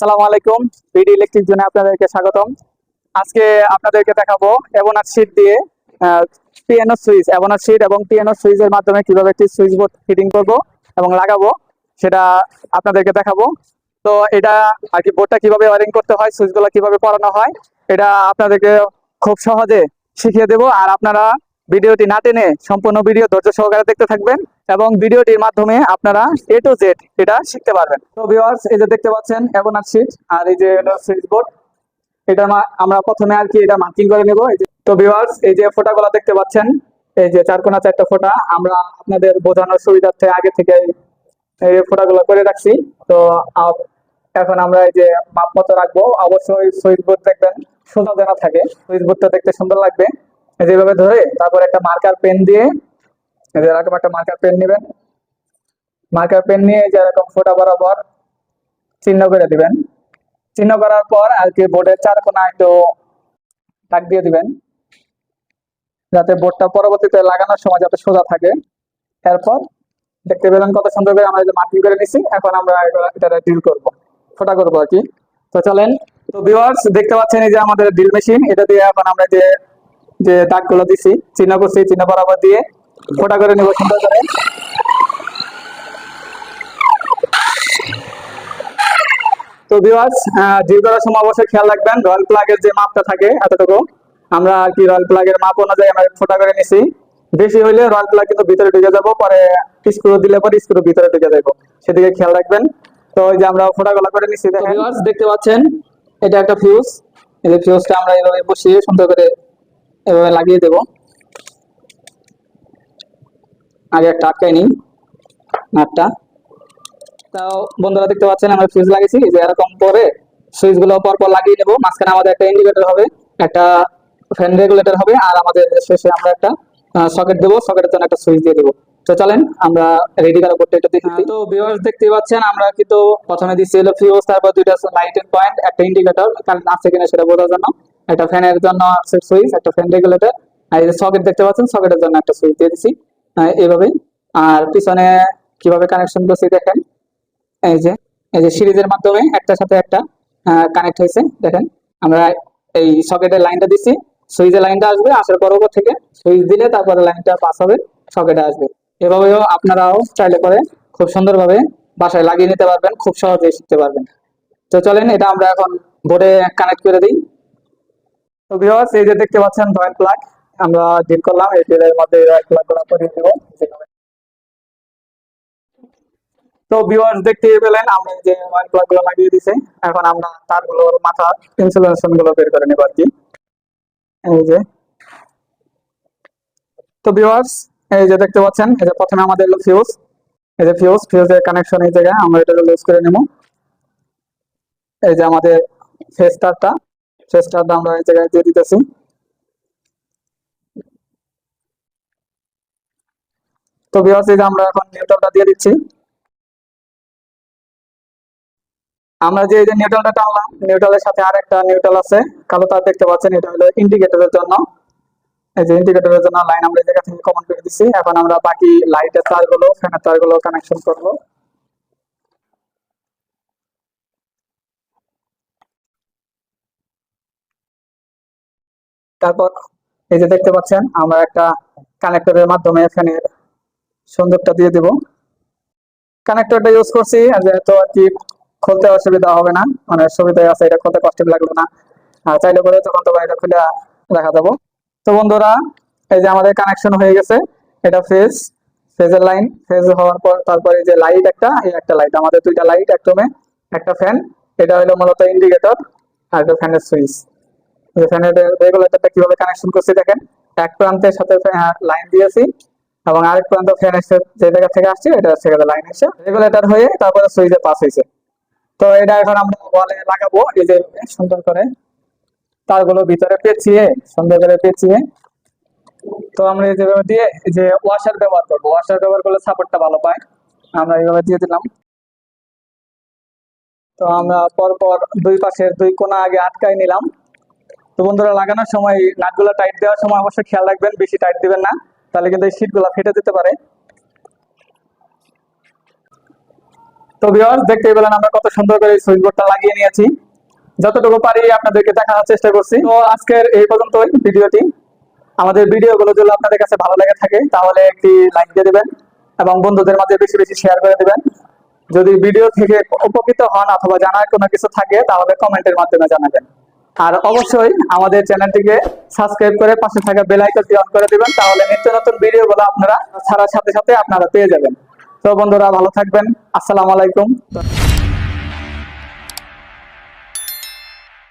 আসসালামু আলাইকুম। BD electric জোনে আপনাদেরকে স্বাগতম। আজকে আপনাদেরকে দেখাবো অ্যাবোনার শিট দিয়ে পিএনও সুইচ অ্যাবোনার শিট এবং পিএনও সুইচের মাধ্যমে কীভাবে একটি সুইচ বোর্ড ফিটিং করব এবং লাগাবো, সেটা আপনাদেরকে দেখাবো। তো এটা আর কি বোর্ডটা কীভাবে ওয়ারিং করতে হয় সুইচগুলো কীভাবে পড়ানো হয়, এটা আপনাদেরকে খুব সহজে শিখিয়ে দেবো। আর আপনারা ভিডিওটি না টেনে সম্পূর্ণ ভিডিও ধৈর্য সহকারে দেখতে থাকবেন এবং ভিডিওটির মাধ্যমে আপনারা এ টু জেড এটা শিখতে পারবেন। তো ভিউয়ার্স এই যে দেখতে পাচ্ছেন অ্যাবোনার শিট আর এই যে সুইচ বোর্ড এটা আমরা প্রথমে আর কি এটা মার্কিং করে নেব। তো ভিউয়ার্স এই যে ফোটাগুলো দেখতে পাচ্ছেন, এই যে চার কোনা চারটা ফোটা, আমরা আপনাদের বোঝানোর সুবিধার্থে আগে থেকে এই ফোটাগুলো করে রাখছি। তো এখন আমরা এই যে মাপ মতো রাখব। অবশ্যই সুইচ বোর্ড দেখবেন, সোজা যেন থাকে। সুইচ বোর্ডটা দেখতে সুন্দর লাগবে। এই যে এভাবে ধরে, তারপর একটা মার্কার পেন দিয়ে এরকম একটা মার্কার পেন নেবেন। মার্কার পেন নিয়ে এই যে এরকম ফোটা বরাবর চিহ্ন করে দিবেন। চিহ্ন করার পর আর কি বোর্ডের চার কোনা একটু দাগ দিয়ে দিবেন। যাতে বোর্ডটা পরবর্তীতে লাগানোর সময় যাতে সোজা থাকে। এরপর দেখতে পেলেন কত সুন্দর করে আমরা মার্কিং করে নিছি। এখন আমরা এটা ডিল করব, ফোটা করব আর কি। তো চলেন, তো ভিউয়ার্স দেখতে পাচ্ছেন এই যে আমাদের ড্রিল মেশিন এটা দিয়ে এখন আমরা যে যে দাগগুলো দিছি চিহ্ন করছি চিহ্ন বরাবর দিয়ে ফোটা করে নেব সুন্দর করে। তো ভিউয়ার্স ড্রিল করার সময় অবশ্যই খেয়াল রাখবেন রয়্যাল প্লাগের যে মাপটা থাকে এতটুকু। আমরা আর কি রয়্যাল প্লাগের মাপ অনুযায়ী আমরা ফোটা করে নিছি। বেশি হইলে রয়্যাল প্লাগ কিন্তু ভিতরে ঢুকে যাব পরে স্ক্রু দিলে পরে স্ক্রু ভিতরে ঢুকে যাব। সেদিকে খেয়াল রাখবেন। তো ওই যে আমরা ফোটাগুলো করে নিছি দেখতে পাচ্ছেন এটা একটা ফিউজ এই যে ফিউজটা আমরা এভাবে বসিয়ে সুন্দর করে এভাবে লাগিয়ে দেব। আগে একটা আটকাই নিই নাটটা তাও বন্ধুরা দেখতে পাচ্ছেন, আমরা ফিউজ লাগিয়েছি। যে এরকম করে সুইচগুলো পর পর লাগিয়ে নেব। মাঝখানে আমাদের একটা ইন্ডিকেটর হবে, একটা ফ্যান রেগুলেটর হবে, আর আমাদের শেষে আমরা একটা সকেট দেবো। সকেটের জন্য একটা সুইচ দিয়ে দেবো। তো চলেন, আমরা রেডি করা করতে এটা দেখি তো ভিউয়ার্স দেখতে পাচ্ছেন, আমরা কিন্তু প্রথমে দিচ্ছি হলো ফিউজ তারপর দুইটা লাইটের পয়েন্ট একটা ইন্ডিকেটর কারণ আছে কিনা সেটা বোঝার জন্য। একটা ফ্যানের জন্য সুইচ একটা ফ্যান রেগুলেটর আর এই যে সকেট দেখতে পাচ্ছেন সকেটের জন্য একটা সুইচ দিয়ে আহ, এইভাবে আর পিছনে কীভাবে কানেকশন করছি দেখেন এই যে এই যে সিরিজের মাধ্যমে একটার সাথে একটা কানেক্ট হয়েছে দেখেন। আমরা এই সকেটের লাইনটা দিচ্ছি সুইচের লাইনটা আসবে আসার পর ওপর থেকে সুইচ দিলে তারপরে লাইনটা পাস হবে সকেটে আসবে। এভাবেও আপনারাও চাইলে করে খুব সুন্দরভাবে বাসায় লাগিয়ে নিতে পারবেন খুব সহজেই শিখতে পারবেন। তো চলেন এটা আমরা এখন বোর্ডে কানেক্ট করে দিই। তো ভিউয়ার্স এই যে দেখতে পাচ্ছেন রয়্যাল প্লাগ আমরা ডিল করলাম, এই ডিলের মধ্যে রয়্যাল প্লাগগুলো করিয়ে দেবো তো ভিউয়ার্স দেখতে পেলেন, আমরা যে ওয়ান প্লাগগুলো লাগিয়ে দিছে, এখন আমরা তারগুলোর মাথা ইনসুলেশনগুলো বের করে নেব আর কি। এই যে। তো ভিউয়ার্স এই যে দেখতে পাচ্ছেন, এই যে প্রথমে আমাদের হলো ফিউজ এই যে ফিউজ ফিউজের কানেকশন এই জায়গায়, আমরা এটা লুজ করে নেব। এই যে আমাদের ফেস তারটা তারটা আমরা এই জায়গায় দিয়ে দিতেছি। তো ভিউয়ার্স আমরা এখন নিউট্রালটা দিয়ে দিচ্ছি। আমরা যে এই যে নিউট্রালটা টানলাম নিউট্রালের সাথে আরেকটা নিউট্রাল আছে। কালো তার দেখতে পাচ্ছেন, এটা হলো ইন্ডিকেটরের জন্য। এই যে ইন্ডিকেটরের জন্য লাইন আমরা এই জায়গা থেকে কমন করে দিচ্ছি। এখন আমরা বাকি লাইটের তারগুলো ফ্যানের তারগুলো কানেকশন করব। তারপর এই যে দেখতে পাচ্ছেন, আমরা একটা কানেক্টরের মাধ্যমে ফ্যানের সংযোগটা দিয়ে দেব। কানেক্টরটা ইউজ করছি যেহেতু আর কি খুলতে অসুবিধা হবে না মানে সুবিধাই আছে, এটা খুলতে কষ্ট লাগবে না। আর চাইলে করে তখন তোমার এটা খুলে দেখা যাব। তো বন্ধুরা, এই যে আমাদের কানেকশন হয়ে গেছে, এটা ফেজ ফেজের লাইন ফেজ হওয়ার পর তারপরে এই যে লাইট একটা, এই একটা লাইট আমাদের দুইটা লাইট একদমে একটা ফ্যান এটা হলো মূলত ইন্ডিকেটর আর একটা ফ্যানের সুইচ ফ্যানের রেগুলেটরটা কীভাবে কানেকশন করছি দেখেন, এক প্রান্তের সাথে লাইন দিয়েছি এবং আরেক প্রান্ত ফ্যান এসে যে জায়গা থেকে আসছে, এটা সেখানে লাইন এসে রেগুলেটর হয়ে তারপরে সুইচে পাস হয়েছে। তো এটা এখন আমরা ওয়ালে লাগাবো, এই যে সুন্দর করে তারগুলো ভিতরে পেঁচিয়ে, সুন্দর করে পেঁচিয়ে। তো আমরা যেভাবে দিয়ে যে ওয়াশার ব্যবহার করব। ওয়াশার ব্যবহার করলে সাপোর্টটা ভালো পায়। আমরা এইভাবে দিয়ে দিলাম। তো আমরা পরপর দুই পাশের দুই কোণা আগে আটকাই নিলাম। তো বন্ধুরা, লাগানোর সময় নাটগুলো টাইট দেওয়ার সময় অবশ্যই খেয়াল রাখবেন, বেশি টাইট দিবেন না। তাহলে কিন্তু এই শীটগুলো ফেটে যেতে পারে। তো ভিউয়ার্স দেখতেই পেলেন আমরা কত সুন্দর করে সুইচ বোর্ডটা লাগিয়ে নিয়েছি। যতটুকু পারি আপনাদেরকে দেখানোর চেষ্টা করছি। তো আজকের এই পর্যন্তই ভিডিওটি। আমাদের ভিডিওগুলো যদি আপনাদের কাছে ভালো লেগে থাকে, তাহলে একটি লাইক দিয়ে দেবেন এবং বন্ধুদের মাঝে বেশি বেশি শেয়ার করে দিবেন। যদি ভিডিও থেকে উপকৃত হন অথবা জানার কোনো কিছু থাকে, তাহলে কমেন্টের মাধ্যমে জানাবেন। আর অবশ্যই আমাদের চ্যানেলটিকে সাবস্ক্রাইব করে পাশে থাকা বেল আইকনটি অন করে দিবেন, তাহলে নিত্য নতুন ভিডিওগুলো আপনারা ছাড়ার সাথে সাথে আপনারা পেয়ে যাবেন। তো বন্ধুরা, ভালো থাকবেন। আসসালামু আলাইকুম।